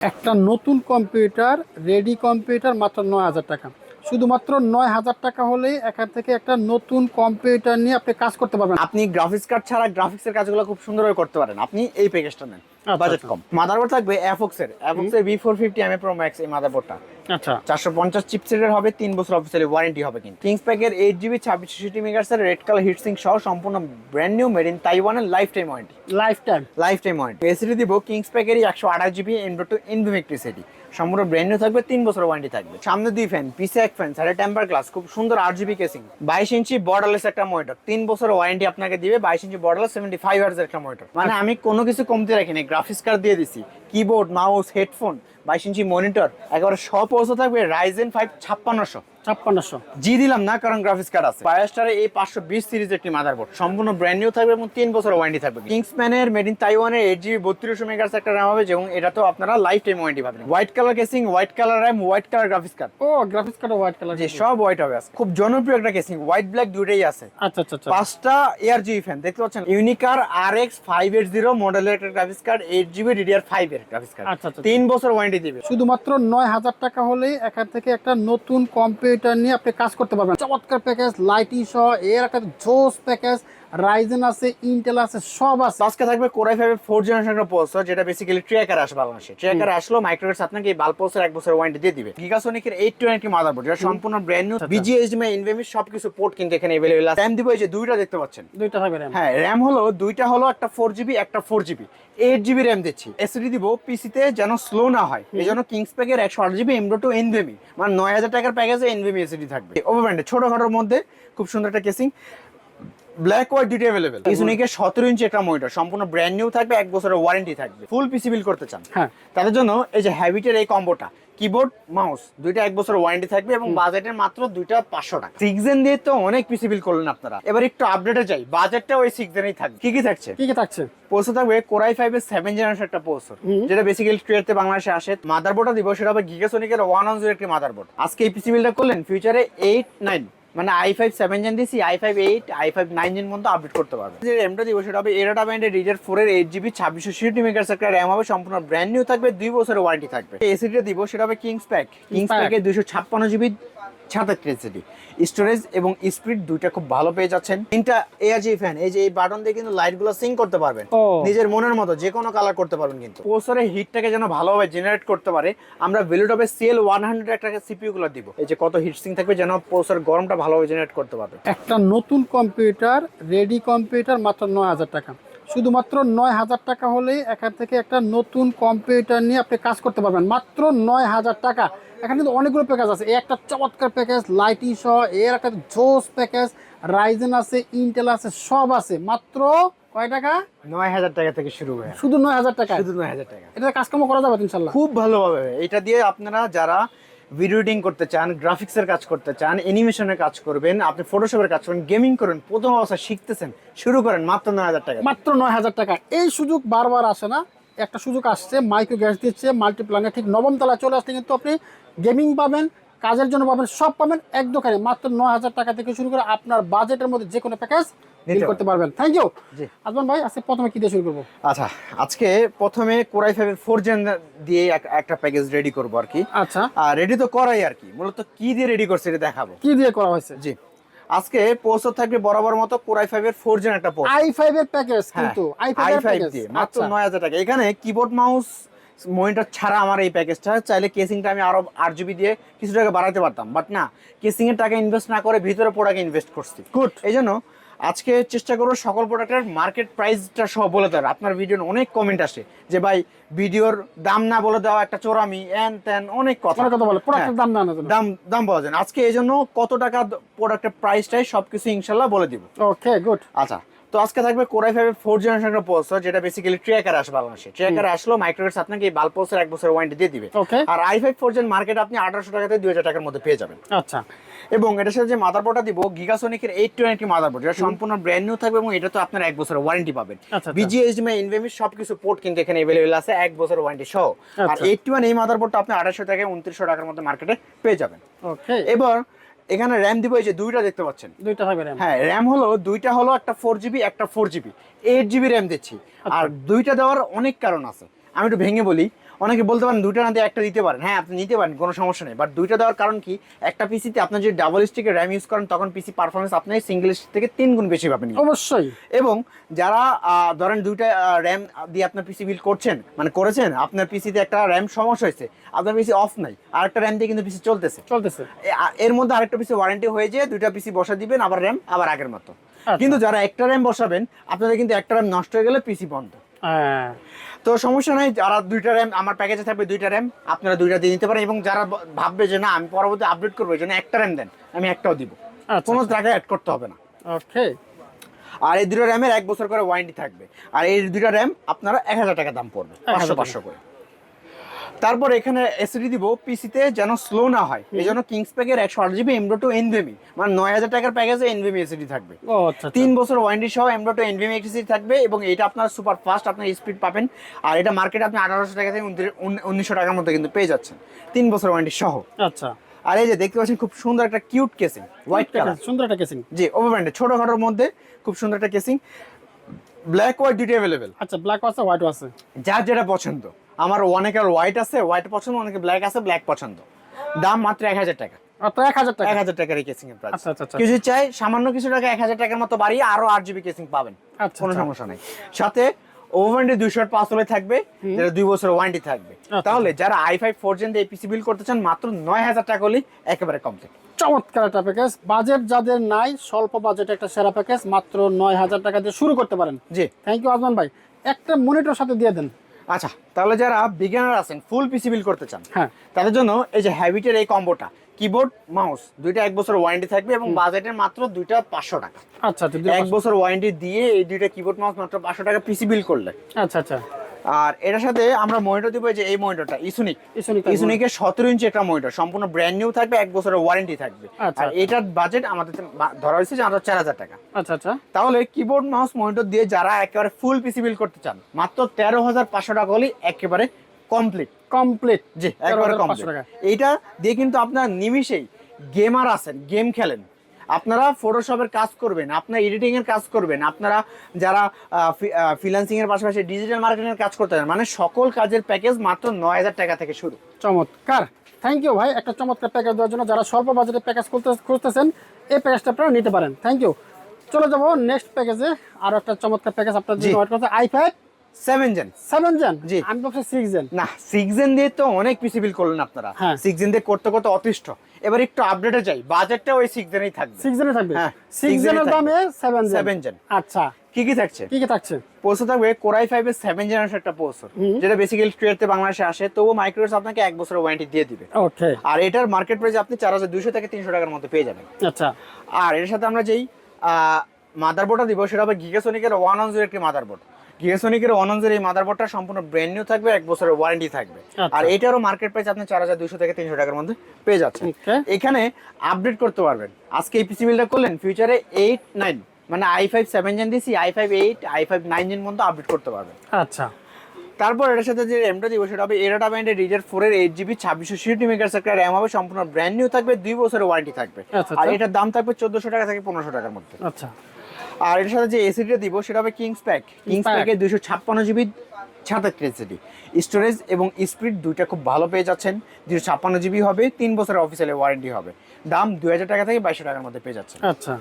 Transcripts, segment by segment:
একটা নতুন computer ready computer মাত্র নয় হাজার টাকা। শুধুমাত্র নয় হাজার টাকা হলেই এখান থেকে একটা নতুন কম্পিউটার নিয়ে আপনি কাজ করতে পারবেন। আপনি গ্রাফিক্স কার্ড ছাড়া গ্রাফিক্সের কাজগুলো খুব সুন্দরভাবে করতে পারেন। আপনি এই প্যাকেজটা নেন আচ্ছা, বাজেট আচ্ছা। কম। মাদারবোর্ড থাকবে অ্যাফক্স এর। অ্যাফক্স এর B four fifty M A pro max এই মাদারবোর্ডটা আচ্ছা। চারশো পঞ্চাশ চিপসেটের হবে তিন বছর অফিসিয়ালি ওয়ারেন্টি হবে কিন্তু। কিংস প্যাকের এইট জিবি ছাব্বিশ ছিষট্টি মেগার্সের রেড কালার হিটসিং সহ সম্পূর্ণ ব্র্যান্ড নিউ মেড ইন তাইওয়ানের lifetime warranty lifetime lifetime warranty SSD দিব কিংস প্যাকেরই একশো আঠাশ জিবি ইনডোর টু ইনভিমেক্ট্রিসিটি সম্পূর্ণ ব্র্যান্ড থাকবে, তিন বছর ওয়ারেন্টি থাকবে। সামনে দুই ফ্যান পিসে এক ফ্যান সাড়ে টেম্পার গ্লাস খুব সুন্দর আট জিবি কেসিং বাইশ ইঞ্চি বর্ডারলেস একটা মনিটর তিন বছর ওয়ারেন্টি আপনাকে দিবে, বাইশ inch borderless seventy five hertz একটা মনিটর মানে আমি কোনো কিছু কমতে রাখিনি গ্রাফিক্স কার্ড দিয়ে দিছি কিবোর্ড মাউস হেডফোন বাইশ ইঞ্চি মনিটর একেবারে সব অবস্থা থাকবে রাইজেন ফাইভ ছাপ্পান্নশো। ছাপ্পান্নশো। জি দিলাম না কারণ গ্রাফিক্স কার্ড আছে। বায়োস্টারে এই পাঁচশো বিশ সিরিজ একটি মাদারবোর্ড সম্পূর্ণ ব্র্যান্ড নিউ থাকবে এবং তিন বছর ওয়ারেন্টি থাকবে। কিংসম্যানের মেড ইন তাইওয়ানের এইট জিবি বত্রিশশো মেগার্স একটা র্যাম হবে এবং এটা তো আপনারা লাইফ টাইম ওয়ারেন্টি পাবেন। White colour casing white colour RAM white colour graphics card ও গ্রাফিক্স কার্ড হোয়াইট কালার যে সব হোয়াইট হবে খুব জনপ্রিয় একটা কেসিং হোয়াইট ব্ল্যাক দুইটাই আছে। আচ্ছা আচ্ছা আচ্ছা। পাঁচটা এয়ার জিবি ফ্যান দেখতে পাচ্ছেন? ইউনিকার R X five eight zero মডেলের একটা graphics card eight GB DDR five এর গ্রাফিক্স কার্ড আচ্ছা, আচ্ছা। তিন বছর ওয়ারেন্টি দিবে। শুধুমাত্র নয় হাজার টাকা হলেই এখান থেকে একটা নতুন কম্পিউটার নিয়ে আপনি কাজ করতে পারবেন। চমৎকার প্যাকেজ লাইটিং সহ এর একটা জোস প্যাকেজ রাইজেন আছে ইন্টেল আছে সব আছে। আজকে থাকবে core i five four generation একটা প্রসেসর যেটা বেসিক্যালি ট্র্যাকার আসবে বাংলাদেশে। ট্র্যাকার আসলো মাইক্রোভেটস আপনাকে এই বাল্ব প্রসেসর এক বছর ওয়ারেন্টি দিয়ে দিবে। গিগাসোনিকের এইট টু নাইনটি মাদারবোর্ড যেটা সম্পূর্ণ ব্র্যান্ড নিউ। বিজিএইচডিএমআই ইনভেমিস সবকিছু পোর্ট কিন্তু এখানে অ্যাভেলেবল আছে। র্যাম দিব এই যে দুইটা দেখতে পাচ্ছেন। দুইটা থাকবে RAM। হ্যাঁ র্যাম হলো দুইটা হলো একটা ফোর জিবি একটা four GB eight GB RAM দিচ্ছি। এসডি দিব পিসিতে যেন স্লো না হয়। এই জন্য কিংস প্যাকের একশো আট জিবি এমডো টু এনভিএমি মানে নয় হাজার টাকার প্যাকেজে এনভিএমি এসডি থাকবে। ওভার ব্র্যান্ডে ছোটখাটোর মধ্যে খুব সুন্দর একটা কেসিং ব্ল্যাক হোয়াইট অ্যাভেলেবেল ইসুনিকে সতেরো ইঞ্চি একটা মনিটর সম্পূর্ণ ব্র্যান্ড নিউ থাকবে এক বছরের ওয়ারেন্টি থাকবে। ফুল পিসি বিল করতে চান। হ্যাঁ। তাদের জন্য এই যে হ্যাবিটের এই কম্বোটা কিবোর্ড মাউস দুইটা এক বছর ওয়ারেন্টি থাকবে এবং বাজেটের মাত্র দুইটা পাঁচশো টাকা। সিক্সজেন দিয়ে তো অনেক পিসি বিল করলেন আপনারা। এবার একটু আপডেটে যাই। বাজেটটা ওই সিক্সজেনই থাকবে। কি কি থাকছে? কি কি থাকছে? পোস্টার থাকবে কোরাই ফাইভ এর সেভেন জেনারেশন একটা পোস্টার যেটা বেসিক্যালি ট্রেডতে বাংলাদেশে আসে। মাদারবোর্ডটা দিব সেটা হবে গিগাসোনিকের ওয়ান অন জিরো একটি মাদারবোর্ড আজকে এই পিসি বিলটা করলেন ফিউচারে এইট নাইন মানে আই ফাইভ সেভেন জেন দিছি I five eight I five nine gen পর্যন্ত আপডেট করতে পারবে। যে র্যামটা দিব সেটা হবে এরাটা ব্যান্ডের রিডার ফোর এর এইট জিবি ছাব্বিশশো সিটি মেগার একটা র্যাম হবে সম্পূর্ণ ব্র্যান্ড নিউ থাকবে দুই বছরের ওয়ারেন্টি থাকবে। এসিটা দিব সেটা হবে কিংস প্যাক কিংস। প্যাকে দুইশো ছাপ্পান্ন জিবি স্টোরেজ এবং স্পিড দুইটা খুব ভালো পেয়ে যাচ্ছেন। তিনটা এআরজি ফ্যান এই যে এই বাটন দিয়ে কিন্তু করতে পারবেন। নিজের মনের মতো যে কোনো কালার করতে পারবেন কিন্তু। প্রসেসরের হিটটাকে যেন ভালোভাবে জেনারেট করতে পারে আমরা সিএল ওয়ান হান্ড্রেড একটা সিপিইউ গুলো দিব। এই যে কত হিট সিং থাকবে যেন প্রসেসর গরমটা ভালোভাবে জেনারেট করতে পারবে একটা নতুন কম্পিউটার রেডি কম্পিউটার মাত্র নয় হাজার টাকা। শুধুমাত্র নয় হাজার টাকা হলেই এখান থেকে একটা নতুন কম্পিউটার নিয়ে আপনি কাজ করতে পারবেন। মাত্র নয় হাজার টাকা। এখানে কিন্তু অনেকগুলো প্যাকেজ আছে। এই একটা চমৎকার প্যাকেজ লাইটিং সহ এর একটা জোস প্যাকেজ রাইজেন আছে ইন্টেল আছে সব আছে। মাত্র কয় টাকা? নয় হাজার টাকা থেকে শুরু হয়ে শুধু নয় হাজার টাকা? শুধু নয় হাজার টাকা। এটা কাজকর্ম করা যাবে ইনশাল্লাহ খুব ভালোভাবে। এটা দিয়ে আপনারা যারা ভিডিও এডিটিং করতে চান গ্রাফিক্সের কাজ করতে চান অ্যানিমেশনের কাজ করবেন আপনি ফটোশপের কাজ করবেন গেমিং করবেন প্রথম অবস্থা শিখতেছেন শুরু করেন মাত্র নয় হাজার টাকা। মাত্র নয় হাজার টাকা। এই সুযোগ বারবার আসে না। একটা সুযোগ আসছে মাইক্রো গ্যাস দিচ্ছে মাল্টিপ্লানে ঠিক নবম তলায় চলে আসলে কিন্তু আপনি গেমিং পাবেন কাজের জন্য পাবেন সব পাবেন এক দোকানে মাত্র নয় হাজার টাকা থেকে শুরু করে আপনার বাজেটের মধ্যে যে কোনো প্যাকেজ ডিল করতে পারবেন। Thank you. আজমান ভাই আজকে প্রথমে কি দিয়ে শুরু করব? আচ্ছা আজকে প্রথমে কোরাই ফাইভের ফোর জেন দিয়ে এক- একটা প্যাকেজ রেডি করব আর কি। আচ্ছা। আর রেডি তো করাই আর কি মূলত কি দিয়ে রেডি করছে এটা দেখাবো। কি দিয়ে করা হয়েছে? জি। আজকে পোস্ট থাকবে বরাবর মতো কোরাই ফাইভের ফোর জেন একটা আই ফাইভ এর প্যাকেজ কিন্তু আই আই ফাইভ ফাইভ দিয়ে মাত্র নয় হাজার টাকা। এখানে কিবোর্ড মাউস মনিটর ছাড়া আমার এই প্যাকেজটা চাইলে কেসিংটা আমি আরও আট জিবি দিয়ে কিছু টাকা বাড়াতে পারতাম। বাট না কেসিং এর টাকা ইনভেস্ট না করে ভিতরে প্রোডাক্ট ইনভেস্ট করছি। গুড এই জন্য আজকে চেষ্টা করব সকল প্রোডাক্টের মার্কেট প্রাইসটা সহ বলে দেওয়ার। আপনার ভিডিওর অনেক কমেন্ট আসে যে ভাই ভিডিওর দাম না বলে দেওয়া একটা চোরামি এন তেন অনেক কথা। কথা বলে প্রোডাক্টের হ্যাঁ, দাম না দাম দাম বলা যায়। আজকে এই জন্য কত টাকা প্রোডাক্টের প্রাইসটাই সবকিছু ইনশাল্লাহ বলে দিব। ওকে গুড আচ্ছা তো আজকে থাকবে কোরাই ফাইভের ফোর জেনারেশন একটা প্রসেসর যেটা বেসিক্যালি ট্র্যাকার আসবে বাংলাদেশে। ট্র্যাকার আসলো মাইক্রোভেটস আপনাকে এই বাল্ব প্রসেসর এক বছর ওয়ারেন্টি দিয়ে দিবে। আর I five four gen market আপনি আঠারোশো টাকা থেকে দুই হাজার টাকার মধ্যে পেয়ে যাবেন। আচ্ছা। এবং এটার সাথে যে মাদারবোর্ডটা দিব গিগাসোনিকের এইট টু নাইনটি মাদারবোর্ড যেটা সম্পূর্ণ ব্র্যান্ড নিউ থাকবে এবং এটা তো আপনার এক বছরের ওয়ারেন্টি পাবেন। আচ্ছা। বিজিএসডিএমআই ইনভেমিস সবকিছু পোর্ট কিন্তু এখানে অ্যাভেলেবেল আছে এক বছর ওয়ারেন্টি সহ। আর। এইট টু এই মাদারবোর্ডটা আপনি আড়াইশো টাকা উনত্রিশশো টাকার মধ্যে মার্কেটে পেয়ে যাবেন। এবার এখানে র্যাম দিব এই যে দুইটা দেখতে পাচ্ছেন। দুইটা থাকবে র্যাম হ্যাঁ র্যাম হলো দুইটা হলো একটা ফোর জিবি একটা four GB eight GB RAM দিচ্ছি। আর দুইটা দেওয়ার অনেক কারণ আছে। আমি একটু ভেঙে বলি অনেকে বলতে পারেন দুইটা না দিয়ে একটা দিতে পারেন। হ্যাঁ আপনি নিতে পারেন কোনো সমস্যা নেই। বাট দুইটা দেওয়ার কারণ কি? একটা পিসিতে আপনার যদি ডাবল স্টিকের র্যাম ইউজ করেন তখন পিসি পারফরমেন্স আপনি সিঙ্গেল স্টিক থেকে তিন গুণ বেশি পাবেন। অবশ্যই। এবং যারা আহ, ধরেন দুইটা র্যাম দিয়ে আপনার পিসি বিল করছেন মানে করেছেন আপনার পিসিতে একটা র্যাম সমস্যা হয়েছে আপনার পিসি অফ নাই আর একটা র্যাম দিয়ে কিন্তু পিসি চলতেছে। চলতেছে। এর মধ্যে আরেকটা পিসি ওয়ারেন্টি হয়ে যায় দুইটা পিসি বসা দিবেন আবার র্যাম আবার আগের মতো। আচ্ছা। কিন্তু যারা একটা র্যাম বসাবেন আপনাদের কিন্তু একটা র্যাম নষ্ট হয়ে গেলে পিসি বন্ধ। হ্যাঁ। তো সমস্যা নাই যারা দুইটা র্যাম আমার প্যাকেজে থাকবে দুইটা র্যাম আপনারা দুইটা দিয়ে নিতে পারেন এবং যারা ভাববে যে না আমি পরবর্তী আপডেট করব এই জন্য একটা র্যাম দেন আমি একটাও দিব। আচ্ছা কোনো টাকা অ্যাড করতে হবে না। ওকে আর এই দুটো র্যামের এক বছর করে ওয়ারেন্টি থাকবে। আর এই দুটো র্যাম আপনারা এক হাজার টাকা দাম পড়বে পাঁচশো পাঁচশো করে। তারপর এখানে এসিডি দিব পিসিতে যেন স্লো না হয়। এই জন্য কিংস প্যাকের একশো আট জিবি এমডো টু এনভিএমি মানে নয় হাজার টাকার প্যাকেজে এনভিএমি এসিডি থাকবে। আচ্ছা আচ্ছা। তিন বছর ওয়ারেন্টি সহ এমডো টু এনভিএমি এসিডি থাকবে এবং এটা আপনার সুপার ফাস্ট আপনার স্পিড পাবেন। আর এটা মার্কেটে আপনি আঠারোশো টাকা থেকে উনিশশো টাকার মধ্যে কিন্তু পেয়ে যাচ্ছেন। তিন বছর ওয়ারেন্টি সহ। আচ্ছা। আর এই যে দেখতে পাচ্ছেন খুব সুন্দর একটা কিউট কেসিং হোয়াইট কালার সুন্দর একটা কেসিং জি ওভার ব্র্যান্ডের ছোটখাটোর মধ্যে খুব সুন্দর একটা কেসিং ব্ল্যাক হোয়াইট দুটো অ্যাভেলেবেল আচ্ছা ব্ল্যাক আছে হোয়াইট আছে। যার যেটা পছন্দ। আমার অনেকের হোয়াইট আছে হোয়াইট পছন্দ অনেকে ব্ল্যাক আছে ব্ল্যাক পছন্দ। দাম মাত্র এক হাজার টাকা। এক হাজার টাকা? এক হাজার টাকার কেসিং এর প্রাইস আচ্ছা আচ্ছা আচ্ছা। কিছু চাই সামান্য কিছু টাকা এক হাজার টাকার মতো বাড়িয়ে আরও আট জিবি কেসিং পাবেন। কোনো। সমস্যা নেই। সাথে দুইশো পাঁচ হলে থাকবে যেটা দুই বছর ওয়ারেন্টি থাকবে। তাহলে যারা আই ফাইভ ফোর জেন দিয়ে পিসি বিল করতে চান মাত্র নয় হাজার টাকা হলেই একেবারে কমপ্লিট চমৎকার একটা প্যাকেজ বাজেট যাদের নাই স্বল্প বাজেটে একটা সেরা প্যাকেজ মাত্র নয় হাজার টাকা দিয়ে শুরু করতে পারেন। জি। থ্যাংক ইউ আজমান ভাই। একটা মনিটর সাথে দিয়ে দেন। আচ্ছা তাহলে যারা বিজ্ঞানার আছেন ফুল পিসি বিল করতে চান হ্যাঁ। তাদের জন্য এই যে হ্যাবিটের এই কম্বোটা কিবোর্ড মাউস দুইটা এক বছর ওয়ারেন্টি থাকবে এবং বাজেটের মাত্র দুইটা পাঁচশো টাকা। আচ্ছা আচ্ছা এক বছর ওয়ারেন্টি দিয়ে এই দুইটা কিবোর্ড মাউস মাত্র পাঁচশো টাকা পিসি বিল করলে। আচ্ছা আচ্ছা। আর এটার সাথে আমরা মনিটর দিব এই যে এই মনিটরটা ইসুনিক ইসুনিক ইসুনিকের সতেরো ইঞ্চি একটা মনিটর সম্পূর্ণ ব্র্যান্ড নিউ থাকবে এক বছরের ওয়ারেন্টি থাকবে। আচ্ছা, আর আচ্ছা। এটার বাজেট আমাদের ধরা হয়েছে যে আমরা চার হাজার টাকা। আচ্ছা আচ্ছা। তাহলে কিবোর্ড মাউস মনিটর দিয়ে যারা একেবারে ফুল পিসি বিল করতে চান মাত্র তেরো হাজার পাঁচশো টাকা হলেই একেবারে কমপ্লিট কমপ্লিট জি একেবারে কম টাকা। এইটা দিয়ে কিন্তু আপনার নিমিষেই গেমার আছেন গেম খেলেন। আপনারা ফটোশপের কাজ করবেন আপনারা এডিটিং এর কাজ করবেন আপনারা যারা ফ্রিল্যান্সিং এর পাশাপাশি ডিজিটাল মার্কেটিং এর কাজ করতে চান মানে সকল কাজের প্যাকেজ মাত্র নয় হাজার টাকা থেকে শুরু। চমৎকার। থ্যাংক ইউ ভাই একটা চমৎকার প্যাকেজ দেওয়ার জন্য যারা স্বল্প বাজেটে প্যাকেজ করতে খুঁজতেছেন এই প্যাকেজটা আপনারা নিতে পারেন। থ্যাংক ইউ চলে যাব নেক্সট প্যাকেজে আরও একটা চমৎকার প্যাকেজ আপনার। জন্য wait I five seven gen seven gen জি। আমি ভাবছি সিক্স জেন না সিক্স জেন দিয়ে তো অনেক পিসি বিল করলেন আপনারা। হ্যাঁ। সিক্স জেন দিয়ে করতে করতে অতিষ্ঠ। এবার একটু আপডেটে বাজেটটা ওই সিক্স জেনেই থাকবে। সিক্স জেনে থাকবে? হ্যাঁ, সিক্স জেনের দামে সেভেন জেন সেভেন জেন আচ্ছা। কি কি থাকছে? কি কি থাকছে? প্রসেসর থাকবে কোরাই ফাইভের সেভেন জেনারেশন একটা প্রসেসর যেটা বেসিক্যালি বাংলাদেশে আসে। তবু মাইক্রোস আপনাকে এক বছরের ওয়ারেন্টি দিয়ে দিবে। ওকে আর এটার মার্কেট প্রাইস আপনি চার হাজার দুইশো থেকে তিনশো টাকার মধ্যে পেয়ে যাবেন। আচ্ছা। আর এর সাথে আমরা যেই মাদারবোর্ডটা দিব সেটা হবে গিগাসোনিকের ওয়ান অন জিরো একটি মাদারবোর্ড গিগাসোনিকের ওয়ান অন জিরো এই মাদারবোর্ডটা সম্পূর্ণ ব্র্যান্ড নিউ থাকবে এক বছরের ওয়ারেন্টি থাকবে। আচ্ছা। আর এটারও মার্কেট প্রাইস আপনি চার হাজার দুইশো থেকে তিনশো টাকার মধ্যে পেয়ে যাচ্ছেন। এখানে আপডেট করতে পারবেন। আজকে এই পিসি বিলটা করলেন ফিউচারে এইট নাইন মানে আই ফাইভ সেভেন জেন দিছি I five eight I five nine gen update করতে পারবেন। আচ্ছা। তারপর এটার সাথে যে র্যামটা দিব সেটা হবে এরাটা ব্যান্ডের রিডার ফোর এর এইট জিবি ছাব্বিশশো সিটি মেগার একটা র্যাম হবে সম্পূর্ণ ব্র্যান্ড নিউ থাকবে দুই বছরের ওয়ারেন্টি থাকবে। আচ্ছা, আর আচ্ছা। এটার দাম থাকবে চোদ্দশো টাকা থেকে পনেরোশো টাকার মধ্যে। আচ্ছা। আর এটার সাথে যে এসিডিটা দিব সেটা হবে কিংস প্যাক কিংস প্যাকে দুইশো ছাপ্পান্ন জিবি ছাতাত্তর এসিডি স্টোরেজ এবং স্পিড দুইটা খুব ভালো পেয়ে যাচ্ছেন। দুইশো ছাপ্পান্ন জিবি হবে তিন বছরের অফিসিয়ালি ওয়ারেন্টি হবে। দাম দুই হাজার টাকা থেকে বাইশশো টাকার মধ্যে পেয়ে যাচ্ছেন। আচ্ছা।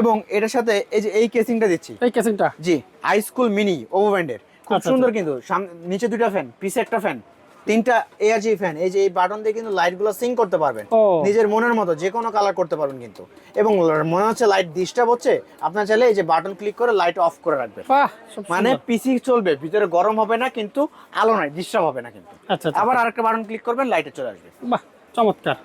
এবং এটার সাথে এই যে এই কেসিংটা দিচ্ছি। এই কেসিংটা জি হাই স্কুল মিনি ওভো ব্যান্ডের খুব আচ্ছা, সুন্দর কিন্তু। নিচে দুটা ফ্যান পিছে একটা ফ্যান তিনটা এআরজি ফ্যান এই যে এই বাটন দিয়ে কিন্তু লাইটগুলো সিং করতে পারবেন। নিজের মনের মতো যে কোনো কালার করতে পারবেন কিন্তু। এবং মনে হচ্ছে লাইট ডিস্টার্ব হচ্ছে আপনার চাইলে এই যে বাটন ক্লিক করে লাইট অফ করে রাখবেন। মানে পিসি চলবে ভিতরে গরম হবে না কিন্তু আলো নাই ডিস্টার্ব হবে না কিন্তু। আচ্ছা আচ্ছা আবার আরেকটা বাটন ক্লিক করবেন লাইটে চলে আসবে। বাহ চমৎকার।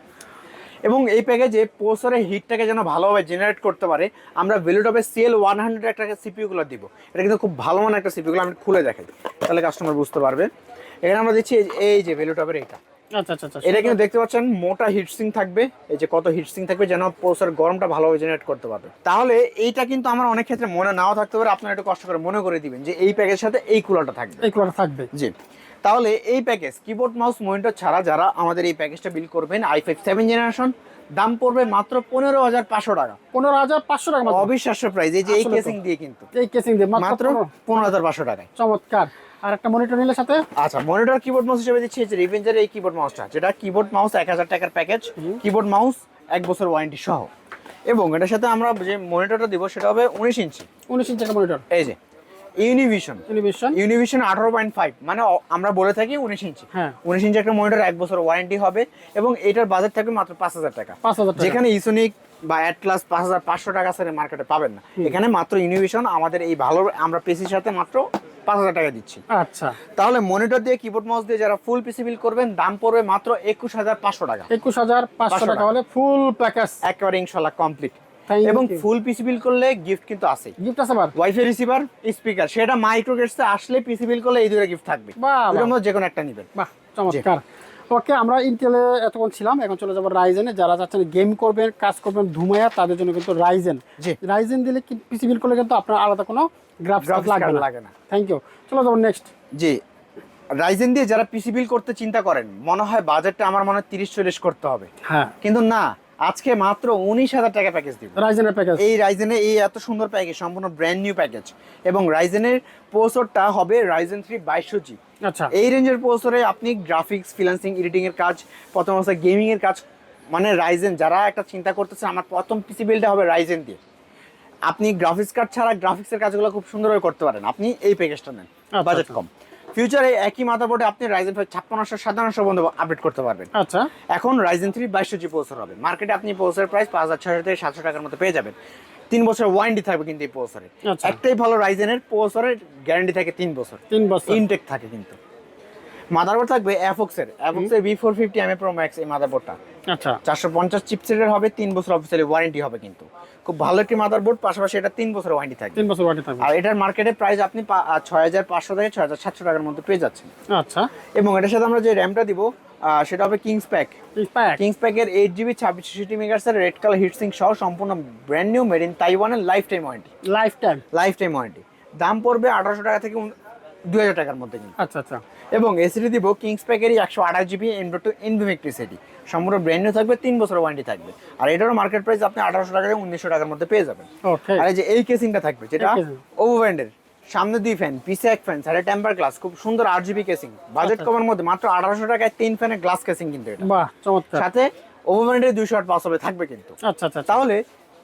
এবং এই প্যাকেজে প্রসেসরের হিটটাকে যেন ভালোভাবে জেনারেট করতে পারে আমরা ভ্যালুটপের সিএল ওয়ান হান্ড্রেড একটা সিপিউ গুলো দিব। এটা কিন্তু খুব ভালো মানের একটা সিপিউ গুলো আমি খুলে দেখাই। তাহলে কাস্টমার বুঝতে পারবে। এখানে আমরা দিচ্ছি এই যে- এই যে ভ্যালুটপের এটা। আচ্ছা আচ্ছা আচ্ছা এটা কিন্তু দেখতে পাচ্ছেন মোটা হিটসিং থাকবে। এই যে কত হিটসিং থাকবে যেন প্রসেসর গরমটা ভালোভাবে জেনারেট করতে পারবে। তাহলে এইটা কিন্তু আমার অনেক ক্ষেত্রে মনে নাও থাকতে পারে আপনারা একটু কষ্ট করে মনে করে দিবেন যে এই প্যাকেজের সাথে এই কুলারটা থাকবে। এই কুলারটা থাকবে। জি। তাহলে এই প্যাকেজ কিবোর্ড মাউস মনিটর ছাড়া যারা আমাদের এই প্যাকেজটা বিল করবেন আই ফাইভ সেভেন জেনারেশন দাম পড়বে মাত্র পনেরো হাজার পাঁচশো টাকা। পনেরো হাজার পাঁচশো টাকা। অবিশ্বাস্য প্রাইস এই যে এই কেসিং দিয়ে কিন্তু। এই কেসিং দিয়ে মাত্র। পনেরো হাজার পাঁচশো টাকায়। চমৎকার। আর একটা মনিটর নিলে সাথে? আচ্ছা মনিটর কিবোর্ড মাউস হিসেবে দিচ্ছি যে রিভেঞ্জার এই কিবোর্ড মাউসটা যেটা কিবোর্ড মাউস এক হাজার টাকার প্যাকেজ কিবোর্ড মাউস এক বছর ওয়ারেন্টি সহ। এবং এটার সাথে আমরা যে মনিটরটা দিব সেটা হবে উনিশ ইঞ্চি। উনিশ ইঞ্চি একটা মনিটর এই যে ইউনিভিশন টেলিভিশন ইউনিভিশন আঠারো পয়েন্ট ফাইভ মানে আমরা বলে থাকি উনিশ ইঞ্চি। হ্যাঁ। উনিশ ইঞ্চি একটা মনিটর এক বছর ওয়ারেন্টি হবে এবং এটার বাজেট থাকবে মাত্র পাঁচ হাজার টাকা। পাঁচ হাজার যেখানে ইসোনিক বা অ্যাটলাস পাঁচ হাজার পাঁচশো টাকা স্যারের মার্কেটে পাবেন না। এখানে মাত্র ইউনিভিশন আমাদের এই ভালো আমরা পেসির সাথে মাত্র পাঁচ হাজার টাকা দিচ্ছি। আচ্ছা। তাহলে মনিটর দিয়ে কিবোর্ড মাউস দিয়ে যারা ফুল পিসি বিল করবেন দাম পড়বে মাত্র একুশ হাজার পাঁচশো টাকা। একুশ হাজার পাঁচশো টাকা হলে ফুল প্যাকেজ একেবারে ইনশাল্লাহ কমপ্লিট এবং ফুল পিসি বিল করলে গিফট কিন্তু আছেই। গিফট আছে ওয়াইফাই রিসিভার স্পিকার সেটা মাইক্রো গেটসে আসলে পিসি বিল করলে এই দুটো গিফট থাকবে। মধ্যে যে কোনো একটা নেবেন। বাহ চমৎকার। ওকে আমরা ইন্টেলে এতক্ষণ ছিলাম এখন চলে যাব রাইজেনে যারা চাচ্ছেন গেম করবেন কাজ করবেন ধুমায়া তাদের জন্য কিন্তু রাইজেন। রাইজেন দিলে পিসি বিল করলে কিন্তু আপনার আলাদা কোনো গ্রাফিক্স না লাগে না। থ্যাংক ইউ চলে যাব নেক্সট জি। রাইজেন দিয়ে যারা পিসি বিল করতে চিন্তা করেন মনে হয় বাজেটটা আমার মনে হয় তিরিশ চল্লিশ করতে হবে। হ্যাঁ। কিন্তু না আজকে মাত্র উনিশ হাজার টাকা প্যাকেজ দিব। রাইজেনের প্যাকেজ এই এই এত সুন্দর প্যাকেজ সম্পূর্ণ ব্র্যান্ড নিউ প্যাকেজ এবং রাইজেনের প্রসেসরটা হবে রাইজেন থ্রি বাইশশো জি আচ্ছা। এই রেঞ্জের প্রসেসরে আপনি গ্রাফিক্স ফ্রিল্যান্সিং এডিটিং এর কাজ প্রথম অবস্থায় গেমিং এর কাজ মানে রাইজেন যারা একটা চিন্তা করতেছে আমার প্রথম পিসি বিলটা হবে রাইজেন দিয়ে। আপনি গ্রাফিক্স কার্ড ছাড়া গ্রাফিক্সের কাজগুলো খুব সুন্দরভাবে করতে পারেন। আপনি এই প্যাকেজটা নেন। আচ্ছা, বাজেট আচ্ছা। কম। ফিউচারে একই মাথা মাদারবোর্ডে আপনি রাইজেন ফাইভ ছাপ্পান্নশো সাতান্নশো পর্যন্ত আপডেট করতে পারবেন। আচ্ছা। এখন রাইজেন থ্রি বাইশশো জি প্রসেসর হবে। মার্কেটে আপনি প্রসেসর প্রাইস পাঁচ হাজার ছশো থেকে সাতশো টাকার মতো পেয়ে যাবেন। তিন বছর ওয়ারেন্টি থাকবে কিন্তু এই প্রসেসরে আচ্ছা। একটাই ভালো রাইজেনের প্রসেসরের গ্যারান্টি থাকে তিন বছর। তিন বছর। ইনটেক থাকে কিন্তু। মাদারবোর্ড থাকবে অ্যাফক্সের অ্যাফক্সের B four fifty M A pro max এই মাদারবোর্ডটা আচ্ছা। চারশো পঞ্চাশ চিপসেটের হবে তিন বছর অফিসিয়ালি ওয়ারেন্টি হবে কিন্তু। খুব ভালো একটি মাদারবোর্ড পাশাপাশি এটা তিন বছর ওয়ারেন্টি থাকবে। তিন বছর ওয়ারেন্টি থাকবে। আর এটার মার্কেটে প্রাইস আপনি ছয় হাজার পাঁচশো থেকে ছয় হাজার সাতশো টাকার মধ্যে পেয়ে যাচ্ছেন। আচ্ছা। এবং এটার সাথে আমরা যে র্যামটা দিব সেটা হবে কিংস প্যাক কিংস প্যাকের এইট জিবি ছাব্বিশ সিটি মেগার্সের রেড কালার হিটসিং সহ সম্পূর্ণ ব্র্যান্ড নিউ মেড ইন তাইওয়ানের lifetime warranty lifetime lifetime warranty দাম পড়বে আঠারোশো টাকা থেকে দুই হাজার টাকার মধ্যে আচ্ছা আচ্ছা। এবং এসিডি দিব কিংস প্যাকেরই একশো আঠাশ জিবি এমডো টু ইনভিমেক্ট্রি সেটি সম্পূর্ণ ব্র্যান্ড নিউ থাকবে তিন বছর ওয়ারেন্টি থাকবে। আর এটারও মার্কেট প্রাইস আপনি আঠারোশো টাকা থেকে উনিশশো টাকার মধ্যে পেয়ে যাবেন। আর এই যে এই কেসিংটা থাকবে যেটা ওভো ব্র্যান্ডের সামনে দুই ফ্যান পিছে এক ফ্যান সাইডে টেম্পার গ্লাস খুব সুন্দর আট জিবি কেসিং বাজেট। কমের মধ্যে মাত্র আঠারোশো টাকায় তিন ফ্যানের গ্লাস কেসিং কিন্তু এটা। সাথে ওভো ব্র্যান্ডের দুইশো আট পাঁচ হবে থাকবে কিন্তু। আচ্ছা আচ্ছা আচ্ছা। তাহলে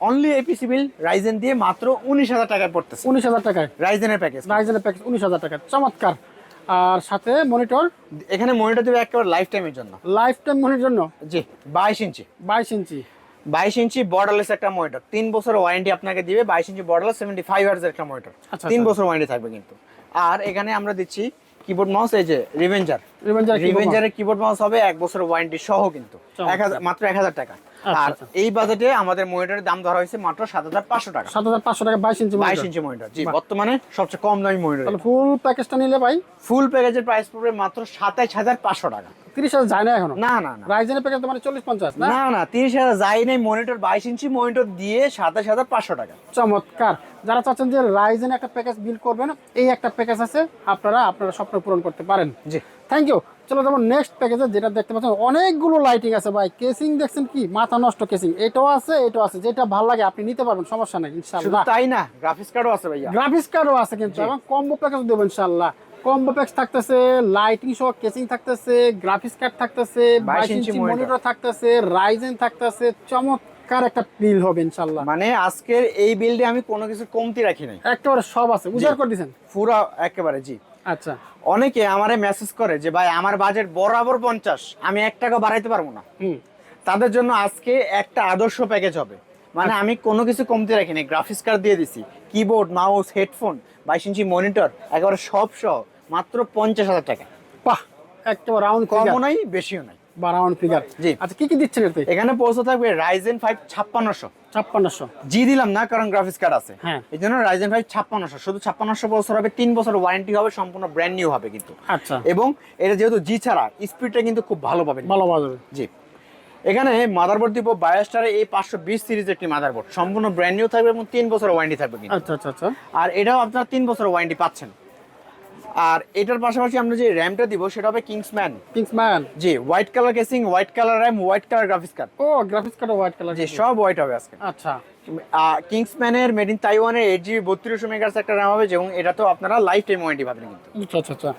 অনলি এপিসি বিল রাইজেন দিয়ে মাত্র উনিশ হাজার টাকায় পড়তেছে। উনিশ হাজার টাকায়। রাইজেনের প্যাকেজ রাইজেনের প্যাকেজ উনিশ হাজার টাকা চমৎকার। আর সাথে মনিটর এখানে মনিটর দেবে একেবারে লাইফ টাইমের জন্য। লাইফ টাইম মনিটর জন্য? জি বাইশ ইঞ্চি। বাইশ ইঞ্চি। বাইশ ইঞ্চি বর্ডারলেস একটা মনিটর। তিন বছর ওয়ারেন্টি আপনাকে দিবে বাইশ ইঞ্চি বর্ডারলেস সেভেন্টি ফাইভ ইয়ার্স একটা মনিটর। আচ্ছা, তিন আচ্ছা। বছর ওয়ারেন্টি থাকবে কিন্তু। আর এখানে আমরা দিচ্ছি কিবোর্ড মাউস এই যে রিভেঞ্জার রিভেঞ্জার রিভেঞ্জারের কিবোর্ড মাউস হবে এক বছর ওয়ারেন্টি সহ কিন্তু। এক হাজার মাত্র এক হাজার টাকা। আর আচ্ছা। এই বাজেটে আমাদের মনিটরের দাম ধরা হয়েছে মাত্র সাত হাজার পাঁচশো টাকা। সাত হাজার পাঁচশো টাকা বাইশ ইঞ্চি বাইশ ইঞ্চি মনিটর জি বর্তমানে সবচেয়ে কম দামি মনিটর ফুল প্যাকেজটা নিলে ভাই? ফুল প্যাকেজের প্রাইস পড়বে মাত্র সাতাইশ হাজার পাঁচশো টাকা। তিরিশ হাজার যায় না এখনও? না না না। রাইজেনের প্যাকেজ তো মানে চল্লিশ পঞ্চাশ না? না তিরিশ হাজার যাই নেই মনিটর বাইশ ইঞ্চি মনিটর দিয়ে সাতাশ হাজার পাঁচশো টাকা। চমৎকার। যারা চাচ্ছেন যে রাইজেন একটা প্যাকেজ বিল করবেন এই একটা প্যাকেজ আছে আপনারা আপনারা স্বপ্ন পূরণ করতে পারেন। জি। থ্যাংক ইউ চলো যেমন নেক্সট প্যাকেজে যেটা দেখতে পাচ্ছেন অনেকগুলো লাইটিং আছে ভাই। কেসিং দেখছেন কি? মাথা নষ্ট কেসিং এটাও আছে এটাও আছে। যেটা ভালো লাগে আপনি নিতে পারবেন সমস্যা নেই শুধু ইনশাল্লাহ তাই না গ্রাফিক্স কার্ডও আছে ভাইয়া। গ্রাফিক্স কার্ডও আছে কিন্তু। এবং কম্বো প্যাকেজ দেবো ইনশাল্লাহ কম্বো প্যাকেজ থাকতেছে লাইটিং সহ কেসিং থাকতেছে গ্রাফিক্স কার্ড থাকতেছে বাইশ ইঞ্চি মনিটর থাকতেছে রাইজেন থাকতেছে। চমৎকার একটা বিল হবে ইনশাল্লাহ মানে আজকের এই বিল্ডে আমি কোনো কিছু কমতি রাখি নাই। একেবারে সব আছে। উজাড় করে দিয়েছেন পুরো একেবারে জি। আচ্ছা। অনেকে আমারে মেসেজ করে যে ভাই আমার বাজেট বরাবর পঞ্চাশ আমি এক টাকা বাড়াইতে পারব না। হুম। তাদের জন্য আজকে একটা আদর্শ প্যাকেজ হবে। মানে আমি কোনো কিছু কমতে রাখিনি গ্রাফিক্স কার্ড দিয়ে দিছি কিবোর্ড মাউস হেডফোন বাইশ ইঞ্চি মনিটর একেবারে সব সহ মাত্র পঞ্চাশ হাজার টাকা। বাহ! একটা রাউন্ড কমও নাই বেশিও নাই। বা রাউন্ড ফিগার জি। আচ্ছা কি কি দিচ্ছেন এতে এখানে পৌঁছে থাকবে রাইজেন ফাইভ ছাপ্পান্নশো। ছাপ্পান্নশো। জি দিলাম না কারণ গ্রাফিক্স কার্ড আছে। হ্যাঁ। এই জন্য রাইজেন ফাইভ ছাপ্পান্নশো। শুধু ছাপ্পান্নশো বছর হবে তিন বছর ওয়ারেন্টি হবে সম্পূর্ণ ব্র্যান্ড নিউ হবে কিন্তু। আচ্ছা। এবং এটা যেহেতু জি ছাড়া স্পিডটা কিন্তু খুব ভালো পাবেন। ভালো বাজাবে জি। এখানে মাদারবোর্ড দিব বায়োস্টারে এই পাঁচশো বিশ সিরিজ একটি মাদারবোর্ড সম্পূর্ণ ব্র্যান্ড নিউ থাকবে এবং তিন বছর ওয়ারেন্টি থাকবে কিন্তু। আচ্ছা আচ্ছা আচ্ছা। আর এটাও আপনারা তিন বছর ওয়ারেন্টি পাচ্ছেন। আর এটার পাশাপাশি আমরা যে র্যামটা দিব সেটা হবে কিংসম্যান কিংসম্যান জি white colour casing white colour RAM white colour graphics card ও গ্রাফিক্স কার্ড হোয়াইট কালার জি সব হোয়াইট হবে আজকে। আচ্ছা। কিংসম্যানের মেড ইন তাইওয়ানের এইট জিবি বত্রিশশো মেগাস একটা র্যাম হবে এবং এটা তো আপনারা লাইফ টাইম ওয়ারেন্টি পাবেন কিন্তু। আচ্ছা আচ্ছা আচ্ছা।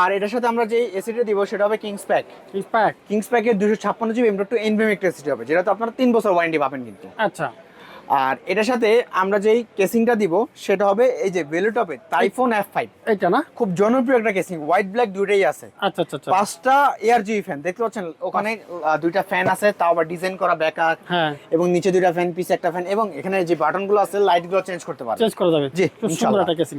আর এটার সাথে আমরা যে এসিটা দিব সেটা হবে kings pack kings pack kings প্যাকের দুশো ছাপ্পান্ন GB M dot two NVMe SSD হবে যেটা তো আপনারা তিন বছর ওয়ারেন্টি পাবেন কিন্তু। আচ্ছা। আর এটার সাথে আমরা যেই কেসিংটা দিব সেটা হবে এই যে ভেলুটপে টাইফোন এফ ফাইভ এইটা না? খুব জনপ্রিয় একটা কেসিং হোয়াইট ব্ল্যাক দুইটাই আছে। আচ্ছা আচ্ছা আচ্ছা। পাঁচটা এয়ার জিবি ফ্যান দেখতে পাচ্ছেন? ওখানে দুইটা ফ্যান আছে তাও আবার ডিজাইন করা ব্যাকআপ এবং নিচে দুইটা ফ্যান পিছে একটা ফ্যান এবং এখানে যে বাটনগুলো আছে লাইটগুলো চেঞ্জ করতে পারবেন চেঞ্জ করা যাবে। জি, সুন্দর একটা কেসিং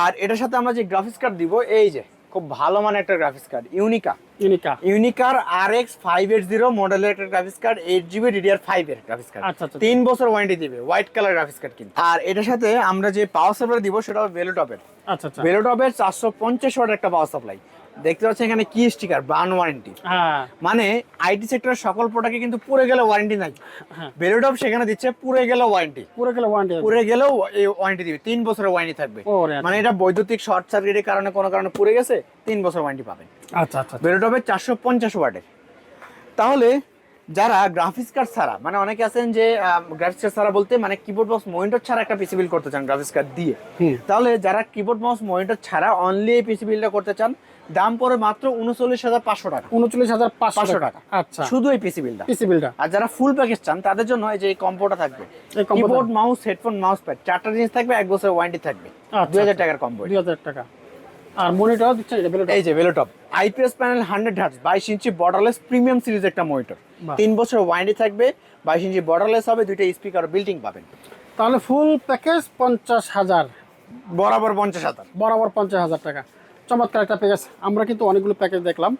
আর এটার সাথে আমরা যে গ্রাফিক্স কার্ড দিব এই যে খুব ভালো মানের একটা গ্রাফিক্স কার্ড ইউনিকা ইউনিকা ইউনিকার R X five eight zero মডেলের একটা graphics card eight GB DDR five এর গ্রাফিক্স কার্ড আচ্ছা, আচ্ছা। তিন বছর ওয়ারেন্টি দিবে হোয়াইট কালার গ্রাফিক্স কার্ড কিন্তু। আর এটার সাথে আমরা যে পাওয়ার সাপ্লাই দিব সেটা হবে ভেলোটপের আচ্ছা আচ্ছা। ভেলোটপের চারশো পঞ্চাশ ওয়াট একটা পাওয়ার সাপ্লাই দেখতে পাচ্ছেন এখানে কি স্টিকার বার্ন ওয়ারেন্টি মানে আইটি সেক্টরের সকল প্রোডাক্টে কিন্তু পুরো গেলে ওয়ারেন্টি নাই। হ্যাঁ। ভেলোটপ সেখানে দিচ্ছে পুরো গেলে ওয়ারেন্টি পুরো গেলে ওয়ারেন্টি পুড়ে গেলেও এই ওয়ারেন্টি দিবে। তিন বছরের ওয়ারেন্টি থাকবে। আচ্ছা। মানে এটা বৈদ্যুতিক শর্ট সার্কিটের কারণে কোনো কারণে পুড়ে গেছে তিন বছর ওয়ারেন্টি পাবেন আচ্ছা আচ্ছা বেরোটবে চারশো পঞ্চাশ ওয়াটের। তাহলে যারা গ্রাফিক্স কার্ড ছাড়া মানে অনেকে আছেন যে গ্রাফিক্স কার্ড ছাড়া বলতে মানে কিবোর্ড মাউস মনিটর ছাড়া একটা পিসি বিল করতে চান গ্রাফিক্স কার্ড দিয়ে। তাহলে যারা কিবোর্ড মাউস মনিটর ছাড়া অনলি এই পিসি বিলটা করতে চান দাম পড়ে মাত্র উনচল্লিশ হাজার পাঁচশো টাকা। উনচল্লিশ হাজার পাঁচশো টাকা। আচ্ছা। শুধু এই পিসি বিলটা। পিসি বিলটা। আর যারা ফুল প্যাকেজ চান তাদের জন্য এই যে এই কম্বোটা থাকবে। Keyboard mouse headphone mouse pad চারটা জিনিস থাকবে এক বছর ওয়ারেন্টি থাকবে। আচ্ছা, দুই হাজার টাকার কম্বো দুই হাজার টাকা। আর মনিটর বেলুটা এই যে Valuetop IPS panel hundred hertz বাইশ ইঞ্চি বর্ডারলেস প্রিমিয়াম সিরিজ একটা মনিটর তিন বছর ওয়ারেন্টি থাকবে বাইশ ইঞ্চি বর্ডারলেস হবে দুইটা স্পিকার বিল্ডিং পাবেন। তাহলে ফুল প্যাকেজ পঞ্চাশ হাজার। বরাবর পঞ্চাশ হাজার। বরাবর পঞ্চাশ হাজার টাকা। চমৎকার একটা প্যাকেজ আমরা কিন্তু অনেকগুলো প্যাকেজ দেখলাম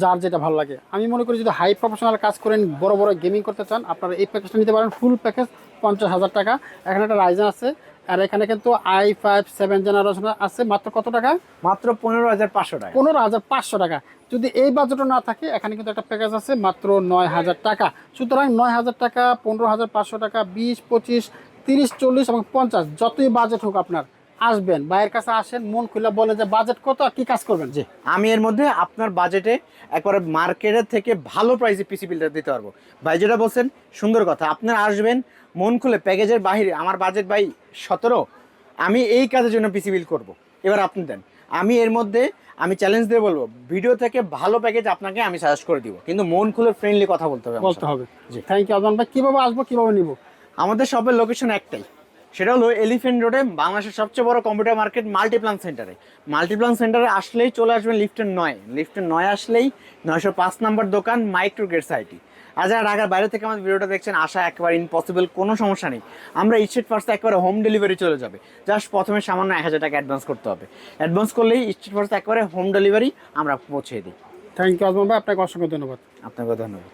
যার যেটা ভালো লাগে। আমি মনে করি যদি হাই প্রফেশনাল কাজ করেন বড় বড় গেমিং করতে চান আপনারা এই প্যাকেজটা নিতে পারেন। ফুল প্যাকেজ পঞ্চাশ হাজার টাকা। এখানে একটা রাইজেন আছে আর এখানে কিন্তু আই ফাইভ সেভেন জেনারেশন আছে। মাত্র কত টাকা? মাত্র পনেরো হাজার পাঁচশো টাকা। পনেরো হাজার পাঁচশো টাকা। যদি এই বাজেটও না থাকে এখানে কিন্তু একটা প্যাকেজ আছে মাত্র নয় হাজার টাকা। সুতরাং নয় হাজার টাকা পনেরো হাজার পাঁচশো টাকা বিশ পঁচিশ তিরিশ চল্লিশ এবং পঞ্চাশ যতই বাজেট হোক আপনার। আসবেন ভাইয়ের কাছে আসেন মন খুলে বলেন যে বাজেট কত আর কি কাজ করবেন। যে আমি এর মধ্যে আপনার বাজেটে একবারে মার্কেটের থেকে ভালো প্রাইসে পিসি বিলটা দিতে পারব। ভাই যেটা বলছেন সুন্দর কথা। আপনারা আসবেন মন খুলে প্যাকেজের বাহিরে আমার বাজেট ভাই সতেরো আমি এই কাজের জন্য পিসি বিল করব। এবার আপনি দেন আমি এর মধ্যে আমি চ্যালেঞ্জ দিয়ে বলব ভিডিও থেকে ভালো প্যাকেজ আপনাকে আমি সাজেস্ট করে দিব। কিন্তু মন খুলে ফ্রেন্ডলি কথা বলতে হবে বলতে হবে। জি। থ্যাংক ইউ আজমান ভাই। কীভাবে আসব কীভাবে নিব? আমাদের সবের লোকেশন একটাই। সেটা হলো এলিফেন্ট রোডে বাংলাদেশের সবচেয়ে বড় কম্পিউটার মার্কেট মাল্টিপ্লান সেন্টারে মাল্টিপ্লান সেন্টারে আসলেই চলে আসবেন লিফটের নয়। লিফটের নয় আসলেই নয়শো পাঁচ নম্বর দোকান মাইক্রো গেটস আইটি আর যারা ঢাকার বাইরে থেকে আমাদের ভিডিওটা দেখছেন আসা একেবারে ইম্পসিবল কোনো সমস্যা নেই। আমরা স্ট্রিট ফার্স্ট একবারে হোম ডেলিভারি চলে যাবে। জাস্ট প্রথমে সামান্য এক হাজার টাকা অ্যাডভান্স করতে হবে। অ্যাডভান্স করলেই স্ট্রিট ফার্স্ট একবারে হোম ডেলিভারি আমরা পৌঁছে দিই। থ্যাংক ইউ আজমান ভাই। আপনাকে অসংখ্য ধন্যবাদ। আপনাকে ধন্যবাদ।